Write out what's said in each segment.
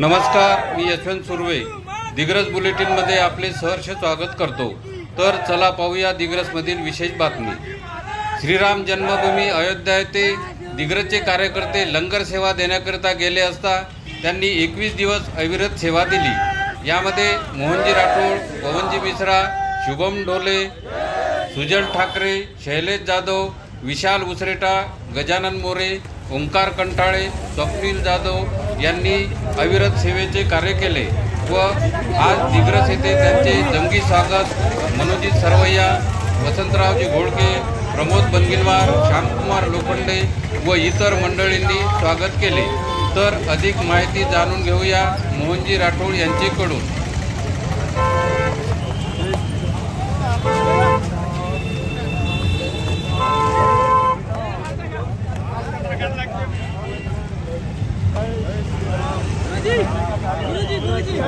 नमस्कार मी यशवंत सुर्वे. दिग्रस बुलेटिनमध्ये आपले सहर्ष स्वागत करतो. तर चला पाहूया दिग्रसमधील विशेष बातमी. श्रीराम जन्मभूमी अयोध्या येथे दिग्रसचे कार्यकर्ते लंगर सेवा देण्याकरिता गेले असता त्यांनी एकवीस दिवस अविरत सेवा दिली. यामध्ये मोहनजी राठोड पवनजी मिश्रा शुभम ढोले सुजल ठाकरे शैलेश जाधव विशाल उसरेटा गजानन मोरे ओंकार कंटाळे स्वप्नील जाधव यांनी अविरत सेवेचे कार्य केले व आज दिग्रस येथे त्यांचे जंगी स्वागत मनोजित सरवैया वसंतरावजी घोडके प्रमोद बनगिलवार श्यामकुमार लोखंडे व इतर मंडळींनी स्वागत केले. तर अधिक माहिती जाणून घेऊया मोहनजी राठोड यांचेकडून ਗੁਰੂ ਜੀ ਗੁਰੂ ਜੀ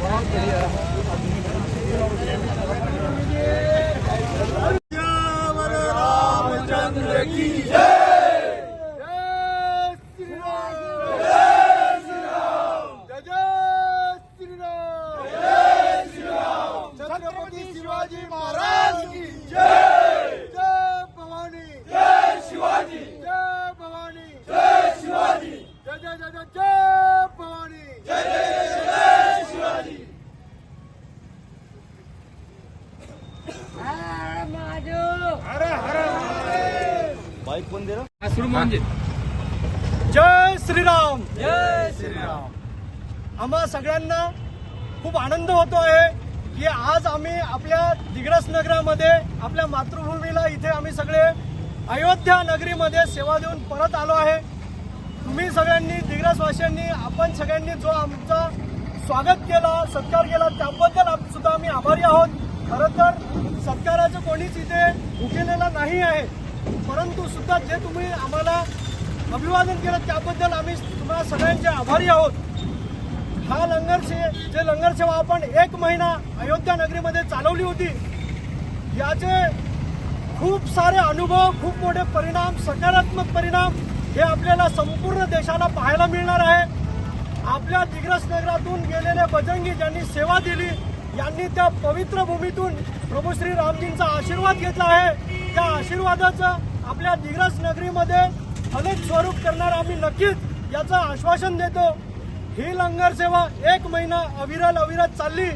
ਬਹੁਤ ਵਧੀਆ महाराज की जय! जय भवानी! जय शिवाजी! जय भवानी! जय शिवाजी! जय जय जय जय जय भवानी! जय जय जय शिवाजी! जय श्रीराम! जय श्रीराम! आम्हा सगळ्यांना खूप आनंद होतो आहे. की आज आम्ही आपल्या दिग्रस नगरामध्ये आपल्या मातृभूमीला इथे आम्ही सगळे अयोध्या नगरीमध्ये सेवा देऊन परत आलो आहे. तुम्ही सगळ्यांनी दिग्रसवासियांनी आपण सगळ्यांनी जो आमचा स्वागत केला सत्कार केला त्याबद्दल सुद्धा आम्ही आभारी आहोत. खरं तर सत्काराचं कोणीच इथे भुकेलेलं नाही आहे. परंतु सुद्धा जे तुम्ही आम्हाला अभिवादन केलं त्याबद्दल आम्ही तुम्हाला सगळ्यांचे आभारी आहोत. हा लंगर से जे लंगर सेवा आपण एक महिना अयोध्या नगरीमध्ये चालवली होती याचे खूप सारे अनुभव खूप मोठे परिणाम सकारात्मक परिणाम हे आपल्याला संपूर्ण देशाला पाहायला मिळणार आहे. आपल्या दिग्रस नगरातून गेलेले बजंगी ज्यांनी सेवा दिली यांनी त्या पवित्र भूमीतून प्रभू श्री रामजींचा आशीर्वाद घेतला आहे. त्या आशीर्वादाचं आपल्या दिग्रस नगरीमध्ये अनेक स्वरूप करणार आम्ही नक्कीच याचं आश्वासन देतो. ही लंगर सेवा एक महिना अविरल अविरत चालली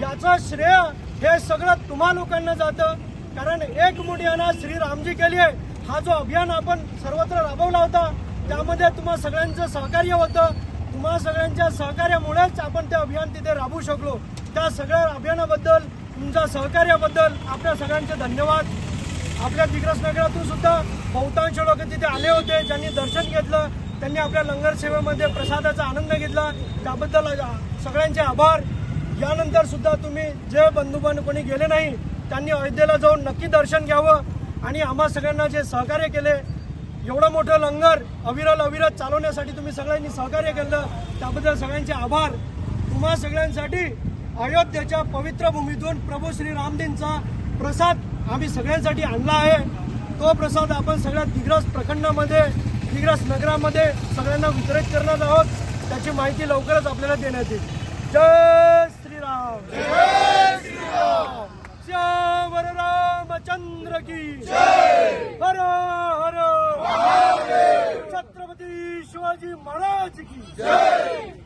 याचं श्रेय हे सगळं तुम्हा लोकांना जातं. कारण एक मुठी अनाज श्री रामजी केली आहे. हा जो अभियान आपण सर्वत्र राबवला होता त्यामध्ये तुम्हा सगळ्यांचं सहकार्य होतं. तुम्हा सगळ्यांच्या सहकार्यामुळेच आपण ते अभियान तिथे राबवू शकलो. त्या सगळ्या अभियानाबद्दल तुमच्या सहकार्याबद्दल आपल्या सगळ्यांचे धन्यवाद. आपल्या दिग्रस नगरातून सुद्धा बहुतांश लोक तिथे आले होते ज्यांनी दर्शन घेतलं. त्यांनी आपल्या लंगर सेवेमध्ये प्रसादाचा आनंद घेतला. त्याबद्दल सगळ्यांचे आभार. यानंतर सुद्धा तुम्ही जे बंधुबन कोणी गेले नाही त्यांनी अयोध्येला जाऊन नक्की दर्शन घ्यावं आणि आम्हा सगळ्यांना जे सहकार्य केले एवढं मोठं लंगर अविरल अविरत चालवण्यासाठी तुम्ही सगळ्यांनी सहकार्य केलं त्याबद्दल सगळ्यांचे आभार. तुम्हा सगळ्यांसाठी अयोध्येच्या पवित्र भूमीतून प्रभू श्री रामदेंचा प्रसाद आम्ही सगळ्यांसाठी आणला आहे. तो प्रसाद आपण सगळ्या दिग्रस प्रखंडामध्ये दिग्रस नगरामध्ये सगळ्यांना वितरित करणार आहोत. त्याची माहिती लवकरच आपल्याला देण्यात येईल. जय श्रीराम. जय श्रीराम रामचंद्र की हर हर छत्रपती शिवाजी महाराज की जय.